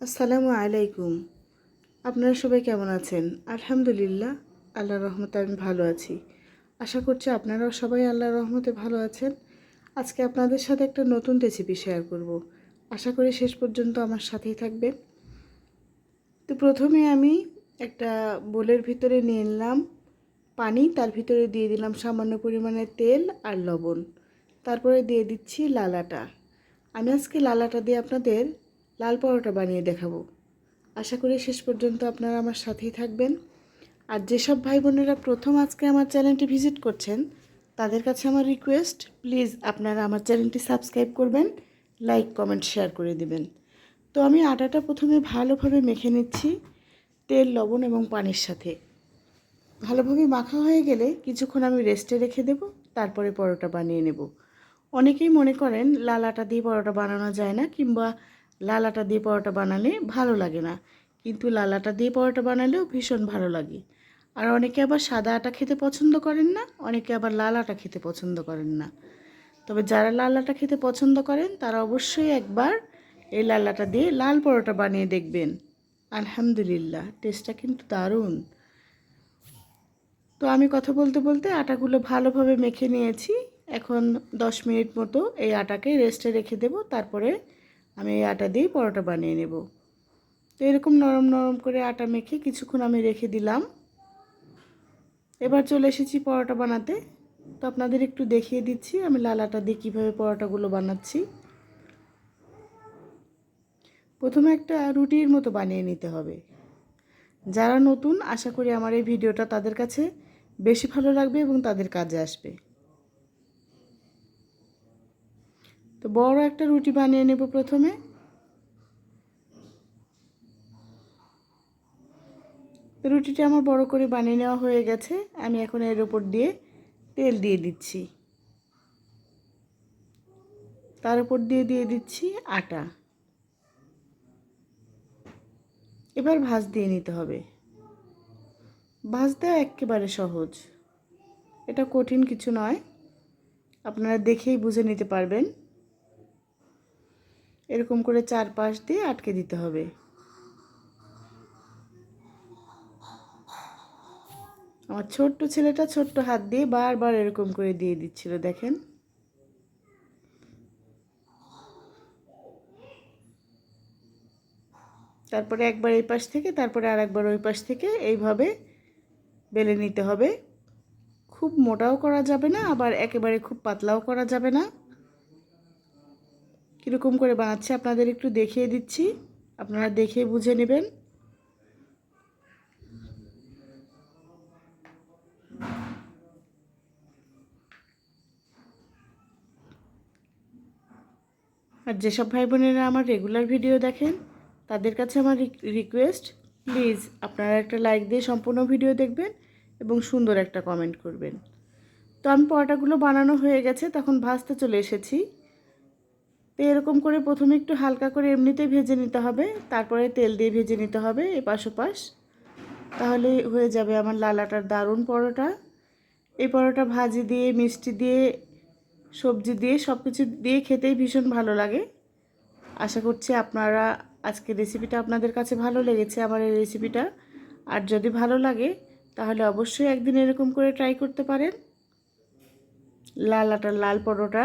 আসসালামু আলাইকুম। আপনারা সবাই কেমন আছেন? আলহামদুলিল্লাহ, আল্লাহর রহমতে আমি ভালো আছি। আশা করছি আপনারাও সবাই আল্লাহর রহমতে ভালো আছেন। আজকে আপনাদের সাথে একটা নতুন রেসিপি শেয়ার করব। আশা করি শেষ পর্যন্ত আমার সাথেই থাকবেন। তো প্রথমে আমি একটা বোলের ভিতরে নিয়ে নিলাম পানি, তার ভিতরে দিয়ে দিলাম সামান্য পরিমাণে তেল আর লবণ। তারপরে দিয়ে দিচ্ছি লালাটা। আমি আজকে লালাটা দিয়ে আপনাদের লাল পরোটা বানিয়ে দেখাবো। আশা করি শেষ পর্যন্ত আপনারা আমার সাথেই থাকবেন। আর যেসব ভাই বোনেরা প্রথম আজকে আমার চ্যানেলটি ভিজিট করছেন, তাদের কাছে আমার রিকোয়েস্ট প্লিজ আপনারা আমার চ্যানেলটি সাবস্ক্রাইব করবেন লাইক কমেন্ট শেয়ার করে দিবেন। তো আমি আটাটা প্রথমে ভালোভাবে মেখে নিচ্ছি, তেল, লবণ এবং পানির সাথে। ভালোভাবে মাখা হয়ে গেলে কিছুক্ষণ আমি রেস্টে রেখে দেব, তারপরে পরোটা বানিয়ে নেব। অনেকেই মনে করেন, লাল আটা দিয়ে পরোটা বানানো যায় না, কিংবা লাল আটা দিয়ে পরোটা বানালে ভালো লাগে না। কিন্তু লাল আটা দিয়ে পরোটা বানালেও ভীষণ ভালো লাগে। আর অনেকে আবার সাদা আটা খেতে পছন্দ করেন না, অনেকে আবার লাল আটা খেতে পছন্দ করেন না। তবে যারা লাল আটা খেতে পছন্দ করেন, তারা অবশ্যই একবার এই লাল আটা দিয়ে লাল পরোটা বানিয়ে দেখবেন। আলহামদুলিল্লাহ, টেস্টটা কিন্তু দারুণ। তো আমি কথা বলতে বলতে আটাগুলো ভালোভাবে মেখে নিয়েছি। এখন দশ মিনিট মতো এই আটাকে রেস্টে রেখে দেব। তারপরে আমি এই আটা দিয়ে পরোটা বানিয়ে নেব। তো এরকম নরম নরম করে আটা মেখে কিছুক্ষণ আমি রেখে দিলাম। এবার চলে এসেছি পরোটা বানাতে। তো আপনাদের একটু দেখিয়ে দিচ্ছি আমি লাল আটা দিয়ে কীভাবে পরোটাগুলো বানাচ্ছি। প্রথমে একটা রুটির মতো বানিয়ে নিতে হবে। যারা নতুন, আশা করি আমার এই ভিডিওটা তাদের কাছে বেশি ভালো লাগবে এবং তাদের কাজে আসবে। তো বড় একটা রুটি বানিয়ে নেব প্রথমে। রুটিটা আমার বড় করে বানিয়ে নেওয়া হয়ে গেছে। আমি এখন এর ওপর দিয়ে তেল দিয়ে দিচ্ছি। তার উপর দিয়ে দিয়ে দিচ্ছি আটা। এবার ভাজ দিয়ে নিতে হবে। ভাজ দেওয়া একেবারে সহজ। এটা কঠিন কিছু নয়। আপনারা দেখেই বুঝে নিতে পারবেন। এরকম করে চার পাশ দিয়ে আটকে দিতে হবে। আমার ছোট্ট ছেলেটা ছোট্ট হাত দিয়ে বারবার এরকম করে দিয়ে দিচ্ছিল, দেখেন। তারপরে একবার এই পাশ থেকে, তারপরে আর একবার ওই পাশ থেকে এইভাবে বেলে নিতে হবে। খুব মোটাও করা যাবে না, আবার একেবারে খুব পাতলাও করা যাবে না। কীরকম করে বানাচ্ছি, আপনাদের একটু দেখিয়ে দিচ্ছি। আপনারা দেখে বুঝে নেবেন। আর যেসব ভাই বোনেরা আমার রেগুলার ভিডিও দেখেন, তাদের কাছে আমার রিকোয়েস্ট প্লিজ আপনারা একটা লাইক দিয়ে সম্পূর্ণ ভিডিও দেখবেন এবং সুন্দর একটা কমেন্ট করবেন। তো আমি পরোটাগুলো বানানো হয়ে গেছে, তখন ভাজতে চলে এসেছি। তো এরকম করে প্রথমে একটু হালকা করে এমনিতে ভেজে নিতে হবে, তারপরে তেল দিয়ে ভেজে নিতে হবে এপাশ ওপাশ। তাহলে হয়ে যাবে আমার লালাটার দারুণ পরোটা। এই পরোটা ভাজি দিয়ে, মিষ্টি দিয়ে, সবজি দিয়ে সব কিছু দিয়ে খেতেই ভীষণ ভালো লাগে। আশা করছি আপনারা আজকে রেসিপিটা আপনাদের কাছে ভালো লেগেছে আমার এই রেসিপিটা আর যদি ভালো লাগে, তাহলে অবশ্যই একদিন এরকম করে ট্রাই করতে পারেন। লাল আটার লাল পরোটা।